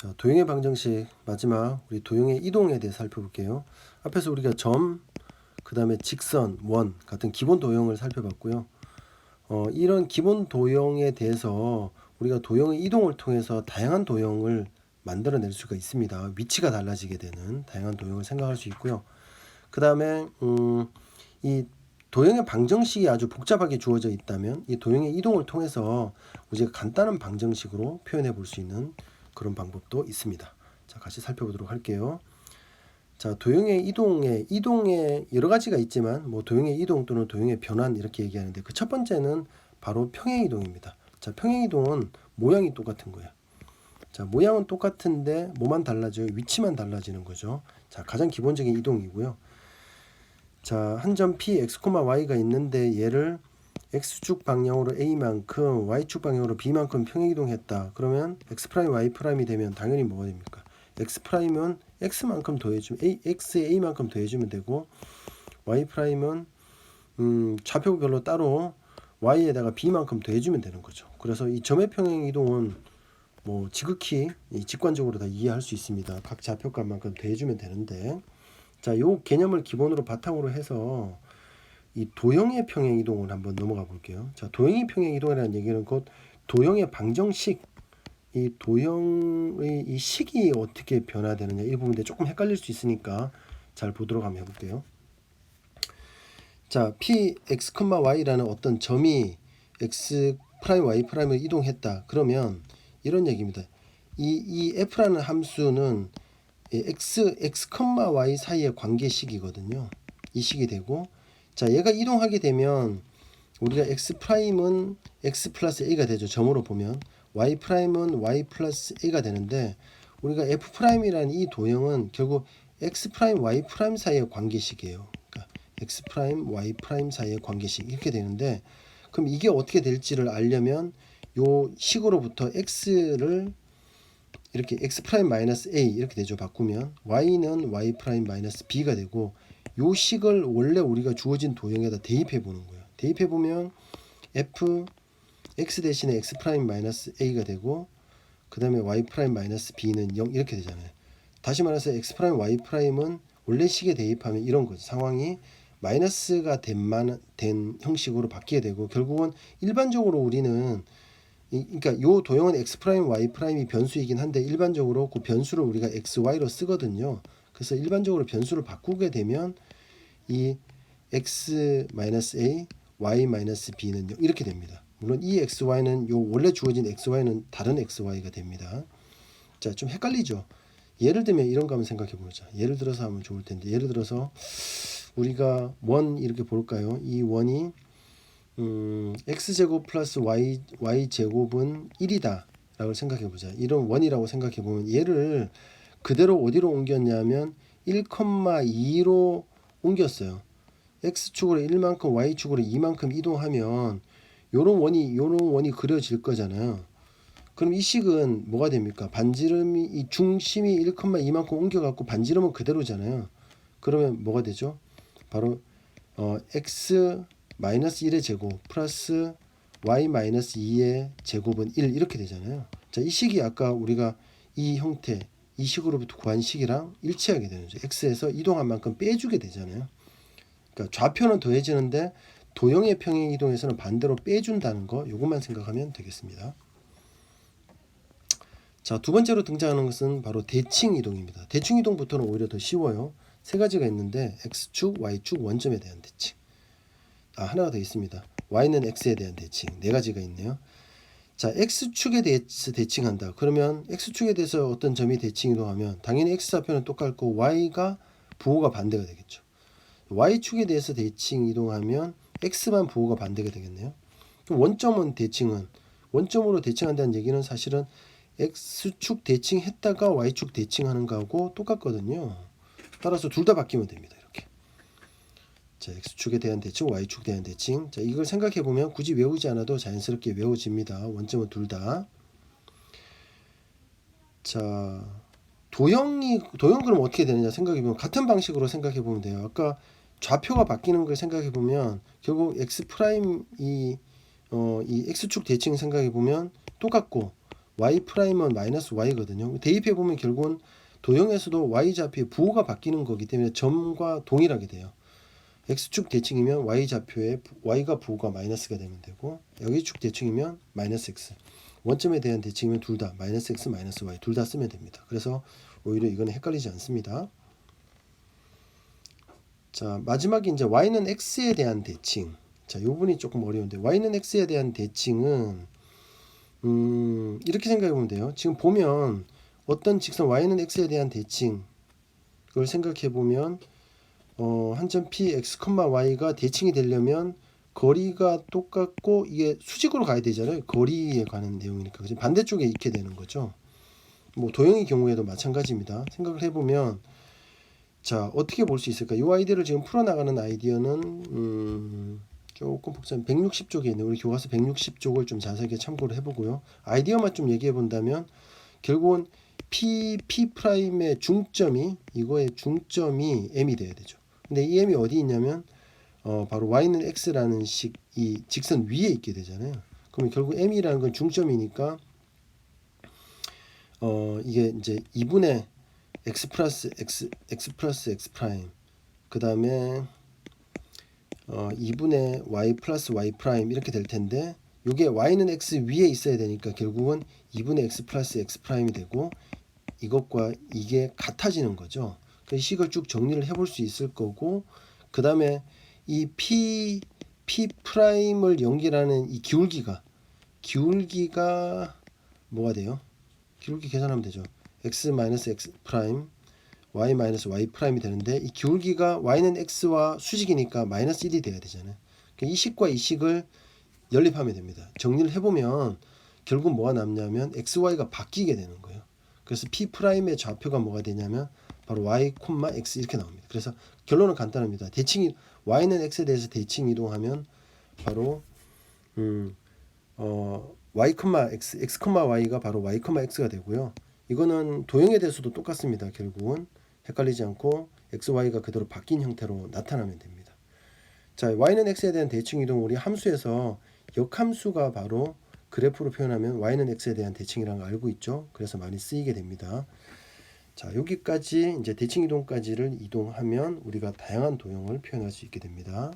자, 도형의 방정식 마지막 우리 도형의 이동에 대해 살펴볼게요. 앞에서 우리가 점, 그 다음에 직선, 원 같은 기본 도형을 살펴봤고요. 어, 이런 기본 도형에 대해서 우리가 도형의 이동을 통해서 다양한 도형을 만들어낼 수가 있습니다. 위치가 달라지게 되는 다양한 도형을 생각할 수 있고요. 그 다음에 음, 이 도형의 방정식이 아주 복잡하게 주어져 있다면 이 도형의 이동을 통해서 우리가 간단한 방정식으로 표현해 볼 수 있는 그런 방법도 있습니다. 자, 같이 살펴보도록 할게요. 자, 도형의 이동에 이동에 여러 가지가 있지만 뭐 도형의 이동 또는 도형의 변환 이렇게 얘기하는데 그 첫 번째는 바로 평행 이동입니다. 자, 평행 이동은 모양이 똑같은 거예요. 자, 모양은 똑같은데 뭐만 달라져요? 위치만 달라지는 거죠. 자, 가장 기본적인 이동이고요. 자, 한 점 P, X, Y가 있는데 얘를 X축 방향으로 A만큼 Y축 방향으로 B만큼 평행 이동했다. 그러면 X 프라임 Y 프라임이 되면 당연히 뭐가 됩니까? X 프라임은 X만큼 더해주면 A, X에 A만큼 더해주면 되고 Y 프라임은 음, 좌표별로 따로 Y에다가 B만큼 더해주면 되는 거죠. 그래서 이 점의 평행 이동은 뭐 지극히 이 직관적으로 다 이해할 수 있습니다. 각 좌표값만큼 더해주면 되는데 자, 요 개념을 기본으로 바탕으로 해서 이 도형의 평행 이동을 한번 넘어가 볼게요. 자, 도형의 평행 이동이라는 얘기는 곧 도형의 방정식 이 도형의 이 식이 어떻게 변화되느냐 이 부분에 조금 헷갈릴 수 있으니까 잘 보도록 한번 해볼게요. 자, p x, y라는 어떤 점이 x 프라임 y 프라임을 이동했다. 그러면 이런 얘기입니다. 이, 이 f라는 함수는 이 x, x, y 사이의 관계식이거든요. 이 식이 되고 자 얘가 이동하게 되면 우리가 x 프라임은 x 플러스 a가 되죠. 점으로 보면 y 프라임은 y 플러스 a가 되는데 우리가 f 프라임이라는 이 도형은 결국 x 프라임 y 프라임 사이의 관계식이에요. 그러니까 x 프라임 y 프라임 사이의 관계식 이렇게 되는데 그럼 이게 어떻게 될지를 알려면 요 식으로부터 x를 이렇게 x 프라임 마이너스 a 이렇게 되죠. 바꾸면 y는 y 프라임 마이너스 b가 되고 요 식을 원래 우리가 주어진 도형에다 대입해 보는 거예요. 대입해 보면 f x 대신에 x 프라임 마이너스 a가 되고 그 다음에 y 프라임 마이너스 b는 0 이렇게 되잖아요. 다시 말해서 x 프라임 y 프라임은 원래 식에 대입하면 이런 거죠. 상황이 마이너스가 된 만 된 형식으로 바뀌게 되고 결국은 일반적으로 우리는 이, 그러니까 요 도형은 x 프라임 y 프라임이 변수이긴 한데 일반적으로 그 변수를 우리가 x y로 쓰거든요. 그래서 일반적으로 변수를 바꾸게 되면 이 x 마이너스 a, y 마이너스 b는 이렇게 됩니다. 물론 이 x y는 요 원래 주어진 x y는 다른 x y가 됩니다. 자, 좀 헷갈리죠. 예를 들면 이런 거 한번 생각해 보자. 예를 들어서 하면 좋을 텐데 예를 들어서 우리가 원 이렇게 볼까요? 이 원이 음, x 제곱 플러스 y y 제곱은 1이다라고 생각해 보자. 이런 원이라고 생각해 보면 얘를 그대로 어디로 옮겼냐면 1,2로 옮겼어요. x축으로 1만큼 y축으로 2만큼 이동하면 요런 원이 요런 원이 그려질 거잖아요. 그럼 이 식은 뭐가 됩니까? 반지름이 이 중심이 1,2만큼 옮겨 갖고 반지름은 그대로잖아요. 그러면 뭐가 되죠? 바로 어, x 마이너스 1의 제곱 플러스 y 마이너스 2의 제곱은 1 이렇게 되잖아요. 자, 이 식이 아까 우리가 이 형태 이 식으로부터 구한 식이랑 일치하게 되는 거죠. x에서 이동한 만큼 빼주게 되잖아요. 그러니까 좌표는 더해지는데 도형의 평행 이동에서는 반대로 빼준다는 거 요것만 생각하면 되겠습니다. 자, 두 번째로 등장하는 것은 바로 대칭 이동입니다. 대칭 이동부터는 오히려 더 쉬워요. 세 가지가 있는데 x축, y축, 원점에 대한 대칭. 아, 하나가 더 있습니다. y는 x에 대한 대칭. 네 가지가 있네요. 자, x축에 대해서 대칭한다. 그러면 x축에 대해서 어떤 점이 대칭 이동하면 당연히 x좌표는 똑같고 y가 부호가 반대가 되겠죠. y축에 대해서 대칭 이동하면 x만 부호가 반대가 되겠네요. 원점은 대칭은 원점으로 대칭한다는 얘기는 사실은 x축 대칭했다가 y축 대칭하는 거하고 똑같거든요. 따라서 둘 다 바뀌면 됩니다. 자, x축에 대한 대칭, y축에 대한 대칭. 자, 이걸 생각해 보면 굳이 외우지 않아도 자연스럽게 외워집니다. 원점은 둘 다. 자, 도형이 도형 그럼 어떻게 되느냐 생각해 보면 같은 방식으로 생각해 보면 돼요. 아까 좌표가 바뀌는 걸 생각해 보면 결국 x 프라임 이 어, 이 x축 대칭 생각해 보면 똑같고 y 프라임은 마이너스 y거든요. 대입해 보면 결국은 도형에서도 y 좌표의 부호가 바뀌는 거기 때문에 점과 동일하게 돼요. X축 대칭이면 y 좌표의 부- y가 부호가 마이너스가 되면 되고 여기 축 대칭이면 마이너스 x 원점에 대한 대칭이면 둘 다 마이너스 x 마이너스 y 둘 다 쓰면 됩니다. 그래서 오히려 이거는 헷갈리지 않습니다. 자 마지막에 이제 y는 x에 대한 대칭 자 요분이 조금 어려운데 y는 x에 대한 대칭은 음 이렇게 생각해 보면 돼요. 지금 보면 어떤 직선 y는 x에 대한 대칭 그걸 생각해 보면 어, 한 점 p x, y가 대칭이 되려면 거리가 똑같고 이게 수직으로 가야 되잖아요. 거리에 관한 내용이니까. 그죠? 반대쪽에 있게 되는 거죠. 뭐 도형의 경우에도 마찬가지입니다. 생각을 해보면 자 어떻게 볼 수 있을까? 이 아이디어를 지금 풀어나가는 아이디어는 음, 조금 복잡. 160쪽에 있네. 우리 교과서 160쪽을 좀 자세하게 참고를 해보고요. 아이디어만 좀 얘기해 본다면 결국은 p p 프라임의 중점이 이거의 중점이 m이 돼야 되죠. 근데 이 m이 어디 있냐면 어, 바로 y는 x라는 식 이 직선 위에 있게 되잖아요. 그러면 결국 m이라는 건 중점이니까 어 이게 이제 2분의 x 플러스 x x 플러스 x 프라임 그 다음에 어 2분의 y 플러스 y 프라임 이렇게 될 텐데 요게 y는 x 위에 있어야 되니까 결국은 2분의 x 플러스 x 프라임이 되고 이것과 이게 같아지는 거죠. 그 식을 쭉 정리를 해볼 수 있을 거고 그 다음에 이 p p 프라임을 연결하는 이 기울기가 기울기가 뭐가 돼요? 기울기 계산하면 되죠. x 마이너스 x 프라임 y 마이너스 y 프라임이 되는데 이 기울기가 y는 x와 수직이니까 마이너스 1이 돼야 되잖아요. 그러니까 이 식과 이 식을 연립하면 됩니다. 정리를 해보면 결국 뭐가 남냐면 x, y가 바뀌게 되는 거예요. 그래서 p 프라임의 좌표가 뭐가 되냐면 바로 y, x 이렇게 나옵니다. 그래서 결론은 간단합니다. 대칭이 y는 x에 대해서 대칭 이동하면 바로 음, 어, y, x, x, y가 바로 y, x가 되고요. 이거는 도형에 대해서도 똑같습니다. 결국은 헷갈리지 않고 x, y가 그대로 바뀐 형태로 나타나면 됩니다. 자, y는 x에 대한 대칭 이동 우리 함수에서 역함수가 바로 그래프로 표현하면 y는 x에 대한 대칭이라는 걸 알고 있죠. 그래서 많이 쓰이게 됩니다. 자, 여기까지 이제 대칭 이동까지를 이동하면 우리가 다양한 도형을 표현할 수 있게 됩니다.